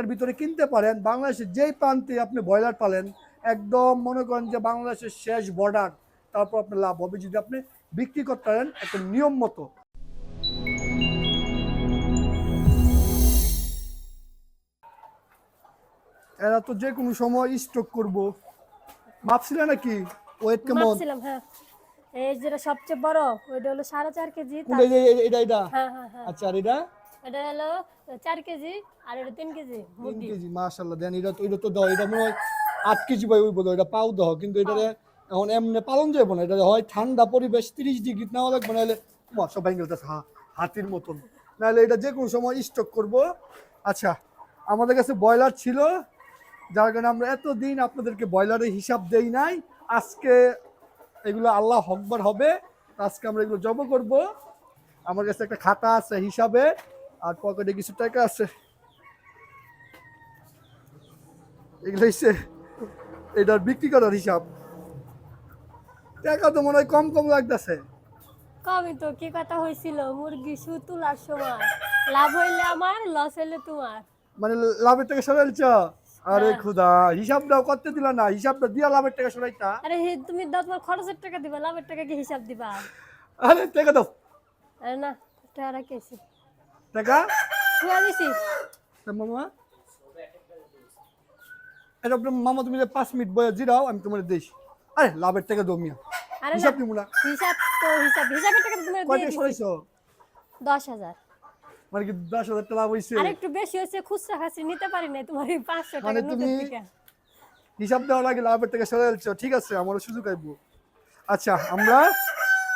এর ভিতরে কিনতে পারেন। বাংলাদেশের যেই প্রান্তে আপনি ব্রয়লার পালেন একদম মনে করেন যে বাংলাদেশের শেষ বর্ডার তারপর আপনার লাভ হবে। যদি আপনি বিক্রি করতে পারেন একটা নিয়ম মতো। এরা তো যে কোনো সময় স্টক করব। ভাবছিলে নাকি? ওয়েট কেমন? হ্যাঁ। এই যেটা সবচেয়ে বড় ওইটা হলো সাড়ে চার কেজি এটা এটা? হ্যাঁ হ্যাঁ। আচ্ছা আর এটা? এটা হলো চার কেজি আর এটা তিন কেজি তিন মুরগি কেজি মাশাল্লাহ দেন এটা তো এটা তো দাও এটা মনে হয় আট কেজি পাই ওই এটা পাও দাও। কিন্তু এটা এখন এমনি পালন যাব না এটা হয় ঠান্ডা পরিবেশ তিরিশ ডিগ্রি নেওয়া লাগবে নাহলে মা সবাই গেলতেছে হাতির মতন। নাহলে এটা যে কোনো সময় স্টক করব। আচ্ছা আমাদের কাছে ব্রয়লার ছিল যার কারণে আমরা এতদিন আপনাদেরকে ব্রয়লারের হিসাব দেই নাই। আজকে এগুলো আল্লাহ হকবার হবে। আজকে আমরা এগুলো জব করব। আমার কাছে একটা খাতা আছে হিসাবে। আর পকেটে কিছু টাকা আছে। এগুলো হচ্ছে এটার বিক্রি করার হিসাব। টাকা তো মনে হয় কম কম লাগতেছে। কমই তো কি কথা হয়েছিল মুরগি সু তোলার সময়। লাভ হইলে আমার লস হইলে তোমার। মানে লাভের টাকা সরাইছ আরে হ্যাঁ। খুদা হিসাবটাও করতে দিলা না হিসাবটা দিয়া লাভের টাকা সরাইতা। আরে হে তুমি দাও তোমার খরচের টাকা দিবা লাভের টাকা কি হিসাব দিবা? আরে টাকা দাও। আরে না টাকা রাখেছি টাকা মামা এটা মামা তুমি পাঁচ মিনিট বয়ে জিরাও আমি তোমার দিস আরে লাভের টাকা দো মিয়া। আরে না হিসাব না। হিসাব তো হিসাব হিসাবের টাকা তুমি কয় দিয়ে টাকা দিছি। দশ হাজার। মানে কি দশ হাজার টাকা লাভ হয়েছে আর একটু বেশি হয়েছে খুচরা খাসি নিতে পারি না তোমার এই পাঁচশো টাকা মানে তুমি- হিসাব দেওয়া লাগে লাভের টাকা সরে যাচ্ছ ঠিক আছে আমারও সুযোগ আইব। আচ্ছা আমরা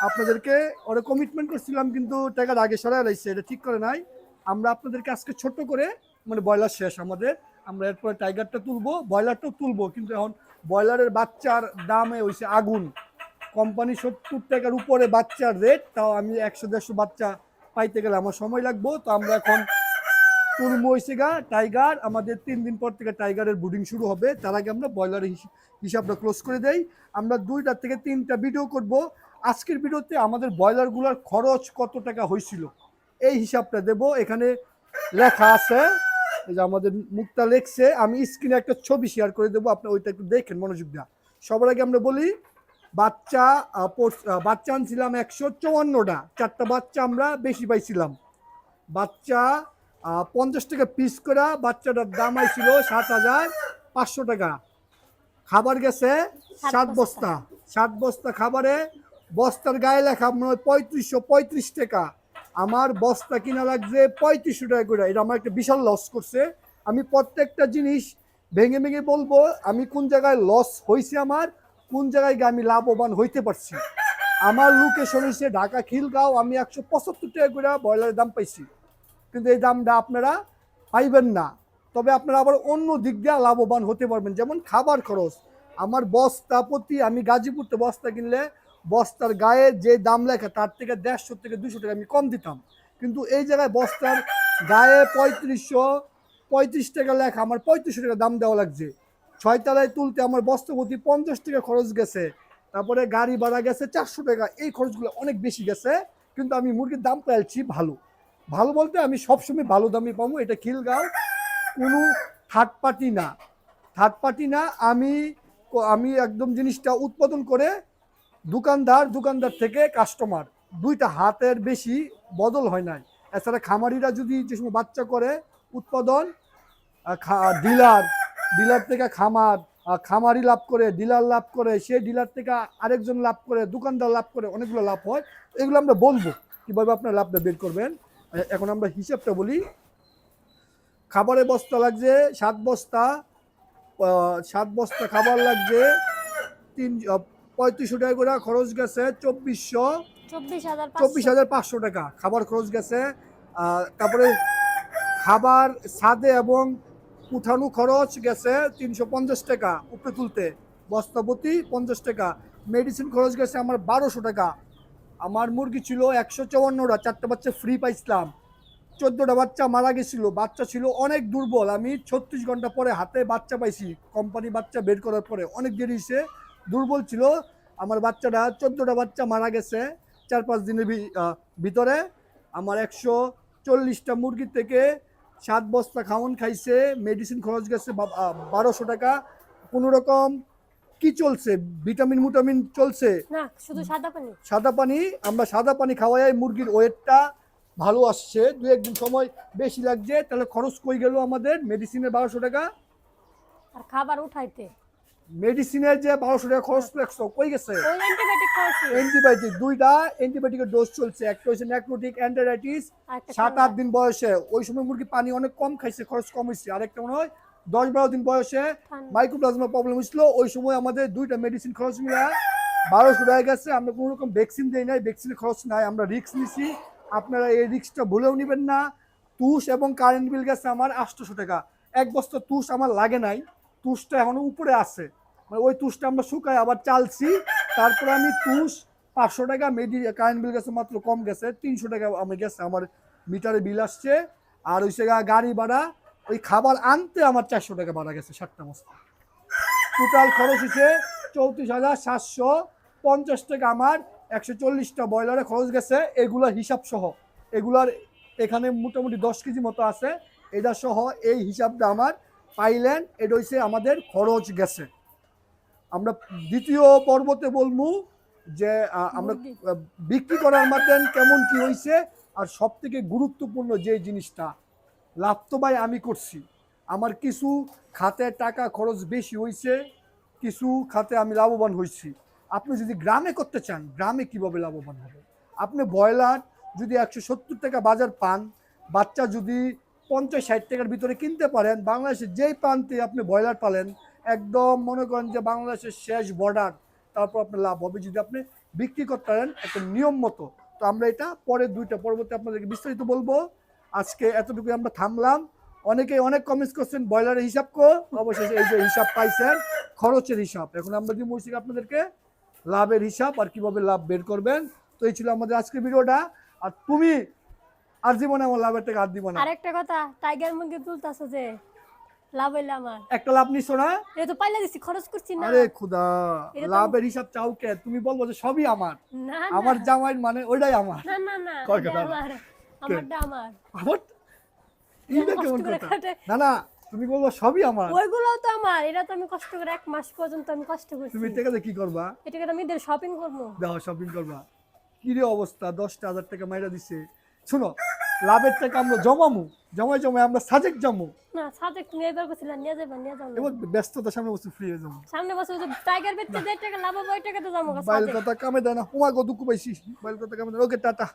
আপনাদেরকে ওরা কমিটমেন্ট করছিলাম, কিন্তু টাকার আগে সরাই লাগছে এটা ঠিক করে নাই। আমরা আপনাদেরকে আজকে ছোট করে মানে ব্রয়লার শেষ আমাদের। আমরা এরপরে টাইগারটা তুলবো, ব্রয়লারটাও তুলবো, কিন্তু এখন ব্রয়লারের বাচ্চার দামে হয়েছে আগুন। কোম্পানি সত্তর টাকার উপরে বাচ্চার রেট তাও আমি একশো, দেড়শো বাচ্চা পাইতে গেলে আমার সময় লাগবো। তো আমরা এখন তুলবো হয়েছে গা টাইগার। আমাদের তিন দিন পর থেকে টাইগারের ব্রুডিং শুরু হবে। তার আগে আমরা ব্রয়লারের হিস- হিসাবটা ক্লোজ করে দেই। আমরা দুইটা থেকে তিনটা ভিডিও করব। আজকের ভিডিওতে আমাদের ব্রয়লারগুলোর খরচ কত টাকা হয়েছিল? এই হিসাবটা দেব। এখানে লেখা আছে যে আমাদের মুক্তা লেখছে আমি স্ক্রিনে একটা ছবি শেয়ার করে দেবো আপনি ওইটা একটু দেখেন মনোযোগ দেওয়া সবার আগে আমরা বলি বাচ্চা বাচ্চা আনছিলাম একশো চুয়ান্নটা চারটা বাচ্চা আমরা বেশি পাইছিলাম। বাচ্চা পঞ্চাশ টাকা পিস করা বাচ্চাটার দাম আইছিল সাত হাজার পাঁচশো টাকা। খাবার গেছে সাত সাত বস্তা। বস্তা সাত বস্তা খাবারে বস্তার গায়ে লেখা হয় পঁয়ত্রিশশো পঁয়ত্রিশ টাকা। আমার বস্তা কিনা লাগছে পঁয়ত্রিশশো টাকা করে। এটা আমার একটা বিশাল লস করছে। আমি প্রত্যেকটা জিনিস ভেঙে ভেঙে বলব, আমি কোন জায়গায় লস হয়েছে আমার, কোন জায়গায় গিয়ে আমি লাভবান হইতে পারছি। আমার লোকেশন হচ্ছে ঢাকা খিলগাঁও, আমি একশো পঁচাত্তর টাকা করে ব্রয়লারের দাম পাইছি। কিন্তু এই দামটা আপনারা পাইবেন না। তবে আপনারা আবার অন্য দিক দিয়ে লাভবান হতে পারবেন। যেমন খাবার খরচ। আমার বস্তা প্রতি আমি গাজীপুরতে বস্তা কিনলে বস্তার গায়ে যে দাম লেখা, তার থেকে দেড়শো থেকে দুশো টাকা আমি কম দিতাম। কিন্তু এই জায়গায় বস্তার গায়ে পঁয়ত্রিশশো, পঁয়ত্রিশ টাকা লেখা, আমার পঁয়ত্রিশশো টাকা দাম দেওয়া লাগছে। ছয়তলায় তুলতে আমার বস্তা প্রতি পঞ্চাশ টাকা খরচ গেছে। তারপরে গাড়ি ভাড়া গেছে চারশো টাকা। এই খরচগুলো অনেক বেশি গেছে, কিন্তু আমি মুরগির দাম পেয়েছি ভালো। ভালো বলতে আমি সবসময় ভালো দামই পাবো, এটা খিলগাঁও। কোনো থার্ড পার্টি না। থার্ড পার্টি না, আমি আমি একদম জিনিসটা উৎপাদন করে দোকানদার দোকানদার থেকে কাস্টমার দুইটা হাতের বেশি বদল হয় নাই। এছাড়া খামারিরা যদি যে সময় বাচ্চা করে, উৎপাদন ডিলার ডিলার থেকে খামার খামারি লাভ করে, ডিলার লাভ করে, সে ডিলার থেকে আরেকজন লাভ করে, দোকানদার লাভ করে, অনেকগুলো লাভ হয়। এগুলো আমরা বলব, কীভাবে আপনার লাভটা বের করবেন। এখন আমরা হিসাবটা বলি। খাবারের বস্তা লাগছে সাত বস্তা সাত বস্তা খাবার লাগছে তিন পঁয়ত্রিশশো টাকা করে খরচ গেছে চব্বিশশো। চব্বিশ হাজার পাঁচশো। টাকা। খাবার খরচ গেছে তারপরে খাবার ছাদে এবং উঠানো খরচ গেছে তিনশো পঞ্চাশ টাকা উপরে তুলতে। বস্তাপতি পঞ্চাশ টাকা। মেডিসিন খরচ গেছে আমার বারোশো টাকা। আমার মুরগি ছিল একশো চুয়ান্নটা চারটা বাচ্চা ফ্রি পাইছিলাম। চোদ্দোটা বাচ্চা মারা গেছিল বাচ্চা ছিল অনেক দুর্বল। আমি ছত্রিশ ঘণ্টা পরে হাতে বাচ্চা পাইছি কোম্পানি বাচ্চা বের করার পরে। অনেক দেরি হয়েছে দুর্বল ছিল। আমার বাচ্চাটা চোদ্দোটা বাচ্চা মারা গেছে চার পাঁচ দিনের ভিতরে। আমার একশো চল্লিশটা মুরগির থেকে সাত বস্তা খাওয়ান খাইছে মেডিসিন খরচ গেছে বারোশো টাকা। কোনো রকম কি চলছে? ভিটামিন মুটামিন চলছে? না শুধু সাদা পানি। সাদা পানি আমরা সাদা পানি খাওয়াই মুরগির ওয়েটটা ভালো আসছে। দু একদিন সময় বেশি লাগছে তাহলে খরচ কই গেল আমাদের? মেডিসিনের বারোশো টাকা। আর খাবার উঠাইতে। মেডিসিনের যে বারোশো টাকা খরচ লাগছে কই গেছে? অ্যান্টিবায়োটিক দুইটা অ্যান্টিবায়োটিকের ডোজ চলছে। একটা হচ্ছে ন্যাক্রোটিক অ্যান্টারাইটিস সাত আট দিন বয়সে। ওই সময় মুরগি পানি অনেক কম খাইছে খরচ কম হয়েছে আরেকটা মনে হয় দশ বারো দিন বয়সে। মাইক্রোপ্লাজমা প্রবলেম হয়েছিল ওই সময় আমাদের দুইটা মেডিসিন খরচ মিলা বারোশো টাকা গেছে। আমরা কোনো রকম ভ্যাকসিন দিই নাই ভ্যাকসিনের খরচ নাই। আমরা রিস্ক নিছি। আপনারা এই রিস্কটা ভুলেও নেবেন না। তুষ এবং কারেন্ট বিল গেছে আমার আটশোশো টাকা। এক বস্তা তুষ আমার লাগে নাই। তুষটা এখনও উপরে আছে। মানে ওই তুষটা আমরা শুকাই, আবার চালছি। তারপরে আমি তুষ পাঁচশো টাকা মেডি কারেন্ট বিল গেছে মাত্র কম গেছে, তিনশো টাকা আমি গেছে, আমার মিটারে বিল আসছে। আর ওই জায়গা গাড়ি ভাড়া, ওই খাবার আনতে আমার চারশো টাকা ভাড়া গেছে ষাটটা বস্তা। টোটাল খরচ হচ্ছে চৌত্রিশ হাজার সাতশো পঞ্চাশ টাকা আমার, একশো চল্লিশটা ব্রয়লারে খরচ গেছে এগুলোর হিসাব সহ। এগুলার এখানে মোটামুটি দশ কেজি মতো আছে, এটা সহ এই হিসাবটা আমার, পাইলেন, এটা হচ্ছে আমাদের খরচ গেছে। আমরা দ্বিতীয় পর্বতে বলব যে আমরা বিক্রি করার মাধ্যমে কেমন কি হয়েছে আর সব থেকে গুরুত্বপূর্ণ যে জিনিসটা লাভ তো ভাই আমি করছি। আমার কিছু খাতে টাকা খরচ বেশি হয়েছে কিছু খাতে আমি লাভবান হয়েছি আপনি যদি গ্রামে করতে চান গ্রামে কীভাবে লাভবান হবে? আপনি ব্রয়লার যদি একশো সত্তর টাকা বাজার পান বাচ্চা যদি পঞ্চাশ ষাট টাকার ভিতরে কিনতে পারেন বাংলাদেশে যেই প্রান্তে আপনি ব্রয়লার পালেন একদম মনে করেন যে বাংলাদেশের শেষ বর্ডার তারপর আপনার লাভ হবে। যদি আপনি বিক্রি করতে পারেন একটা নিয়ম মতো, তো আমরা এটা পরে দুইটা পরবর্তী আপনাদেরকে বিস্তারিত বলব। আজকে এতটুকু আমরা থামলাম। অনেকে অনেক কমেন্টস করছেন ব্রয়লারের হিসাব কো। অবশেষে এই যে হিসাব পাইছেন, খরচের হিসাব। এখন আমরা দিব বলছি আপনাদেরকে লাভের হিসাব আর কীভাবে লাভ বের করবেন। তো এই ছিল আমাদের আজকের ভিডিওটা। আর তুমি আর জীবনে আমার লাভের টাকা আর দিব না। আরেকটা কথা টাইগার মুরগি তুলতাছো যে লাভ হইলে আমার। একটা লাভ নিছো না? এটা তো পাইলা দিছি খরচ করছি না। আরে খুদা লাভের হিসাব চাও কে? তুমি বলব যে সবই আমার। না আমার জামাই মানে ওইটাই আমার। না না না কয় কথা? আমার। আমারটা আমার। আমার? এইটা কেমন কথা? না না তুমি বলব সবই আমার। ওইগুলোও তো আমার। এটা তো আমি কষ্ট করে এক মাস পর্যন্ত আমি কষ্ট করছি। তুমি টাকাতে কি করবা? এটাকে আমি ঈদের শপিং করব? দেখো শপিং করবা। কি রে অবস্থা? দশটা হাজার টাকা মাইরা দিছে। শোনো লাভের টাকা আমরা জমামু জমাই জমাই আমরা সাজেক জমু। না সাজেক তুমি এবার করছিলাম নিয়ে যাবেন নিয়ে যাব এবার ব্যস্ততার সামনে বসে ফ্রি হয়ে যাব। সামনে যে টাইগার বেচতে যে টাকা লাভ হবে ওই টাকা তো জামু বাইল কথা কামে দেনা হুমা গো পাইছি বাইল কথা কামে দেনা ওকে টাটা।